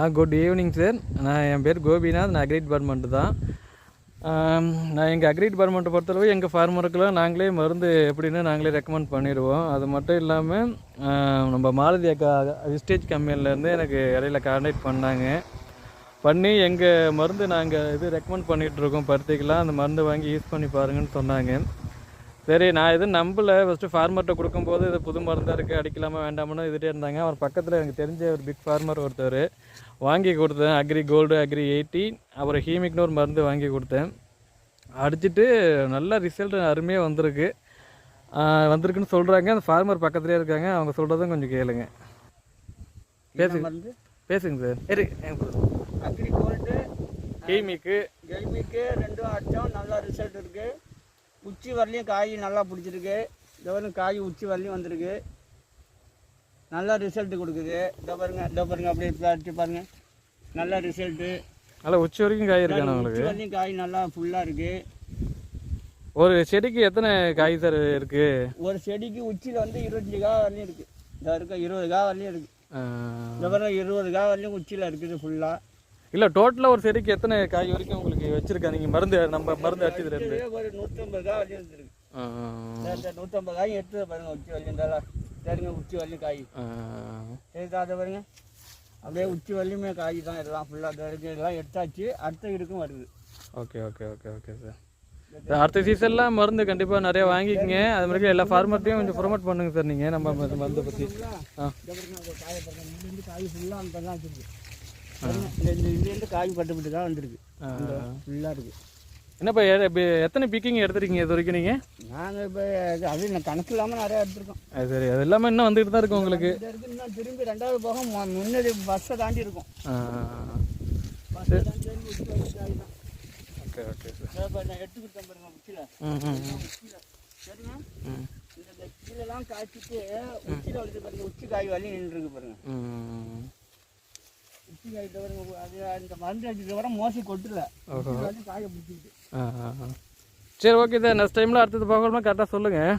ஆ good evening sir நான் என் பேர் கோபிநாத். நான் அக்ரி டிபார்ட்மெண்ட்டு தான். நான் எங்கள் அக்ரி டிபார்ட்மெண்ட்டை பொறுத்தளவு எங்கள் ஃபார்மருக்குலாம் நாங்களே மருந்து எப்படின்னு நாங்களே ரெக்கமெண்ட் பண்ணிடுவோம். அது மட்டும் இல்லாமல் நம்ம மாலதி அக்கா விஸ்டேஜ் கம்பெனிலேருந்து எனக்கு இடையில கான்டாக்ட் பண்ணாங்க. பண்ணி எங்கள் மருந்து நாங்கள் இது ரெக்கமெண்ட் பண்ணிகிட்ருக்கோம் பருத்திக்கெலாம் அந்த மருந்து வாங்கி யூஸ் பண்ணி பாருங்கன்னு சொன்னாங்க. சரி நான் எதுவும் நம்பல. ஃபஸ்ட்டு ஃபார்மர்கிட்ட கொடுக்கும்போது இது புது மருந்தாக இருக்குது அடிக்கலாமா வேண்டாமான்னு இதுட்டே இருந்தாங்க. அவர் பக்கத்தில் எனக்கு தெரிஞ்ச ஒரு பிக் ஃபார்மர் ஒருத்தர் வாங்கி கொடுத்தேன். அக்ரி கோல்டு அக்ரி எயிட்டி அப்புறம் ஹீமிக்னு ஒரு மருந்து வாங்கி கொடுத்தேன். அடிச்சிட்டு நல்ல ரிசல்ட் அருமையாக வந்திருக்கு. வந்திருக்குன்னு சொல்கிறாங்க அந்த ஃபார்மர் பக்கத்துலேயே இருக்காங்க. அவங்க சொல்கிறதும் கொஞ்சம் கேளுங்க. பேசுங்க. பேசுங்க சார். சரி அக்ரி கோல்டு ஹீமிக்கு கெல்மிக்கு ரெண்டும் அடித்தோம் நல்லா ரிசல்ட் இருக்குது உச்சி வரலையும் காய் நல்லா பிடிச்சிருக்கு. இந்த வரையும் காய் உச்சி வரலையும் வந்திருக்கு. நல்லா ரிசல்ட் கொடுக்குது. இந்த பாருங்க இந்த பாருங்க அப்படியே அடிச்சு பாருங்க. நல்ல ரிசல்ட்டு நல்லா உச்சி வரைக்கும் காய் உங்களுக்கு? உச்சி வரலையும் காய் நல்லா ஃபுல்லாக இருக்குது ஒரு செடிக்கு எத்தனை காய் சார் இருக்குது ஒரு செடிக்கு உச்சியில் வந்து இருபத்தஞ்சி காய் வரலையும் இருக்குது இந்த இருக்க இருபது காய் வரலையும் இருக்குது இந்த பாருங்க இருபது காய் வரலையும் உச்சியில் இருக்குது ஃபுல்லாக இல்லை டோட்டலாக ஒரு செடிக்கு எத்தனை காய் வரைக்கும் உங்களுக்கு வச்சிருக்கா நீங்கள் மருந்து நம்ம மருந்து அடிச்சதுல இருந்து ஒரு நூற்றம்பது காய் இந்த நூற்றம்பது காய் எடுத்து பாருங்க உச்சி வரலையும் சரிங்க உச்சி வரலையும் காய் சரி தாத்தா பாருங்க அப்படியே உச்சி வரலையுமே காய் தான் எல்லாம் ஃபுல்லாக இருக்கு எல்லாம் எடுத்தாச்சு அடுத்த இருக்கும் வருது okay okay okay okay sir அடுத்த சீசன்லாம் மருந்து கண்டிப்பாக நிறைய வாங்கிக்கங்க அது மாதிரி எல்லா ஃபார்மர்ட்டையும் கொஞ்சம் ப்ரொமோட் பண்ணுங்க சார் நீங்கள் நம்ம மருந்து- பற்றி ஆ காயை ஃபுல்லாக அந்த வச்சிருக்கு இந்த இந்த இதுலேருந்து காய் பட்டு பட்டு தான் வந்திருக்கு ஃபுல்லாக இருக்குது என்னப்பா இப்ப எத்தனை பிக்கிங் எடுத்துருக்கீங்க இது வரைக்கும் நீங்கள் நாங்கள் இப்போ அது கணக்கு இல்லாமல் நிறையா எடுத்திருக்கோம். அது சரி அது எல்லாமே இன்னும் வந்துட்டு தான் இருக்கு உங்களுக்கு? இன்னும் திரும்பி ரெண்டாவது போக முன்னாடி பஸ்ஸை தாண்டி இருக்கும். ஓகே ஓகே சார் நான் எடுத்து கொடுத்தேன் பாருங்க உச்சியில் சரிங்க இந்த கீழெல்லாம் காய்ச்சிட்டு உச்சியில் வந்து பாருங்க உச்சி காய் வலி நின்றுருக்கு பாருங்க. உச்சி காய் பாருங்க அது அந்த மருந்து அடிச்சது வர மோசி கொட்டுல ஓஹோ பிடிச்சிக்கிட்டு சரி ஓகே சார் நெக்ஸ்ட் டைமில் அடுத்தது போகணுமா கரெக்டாக சொல்லுங்கள்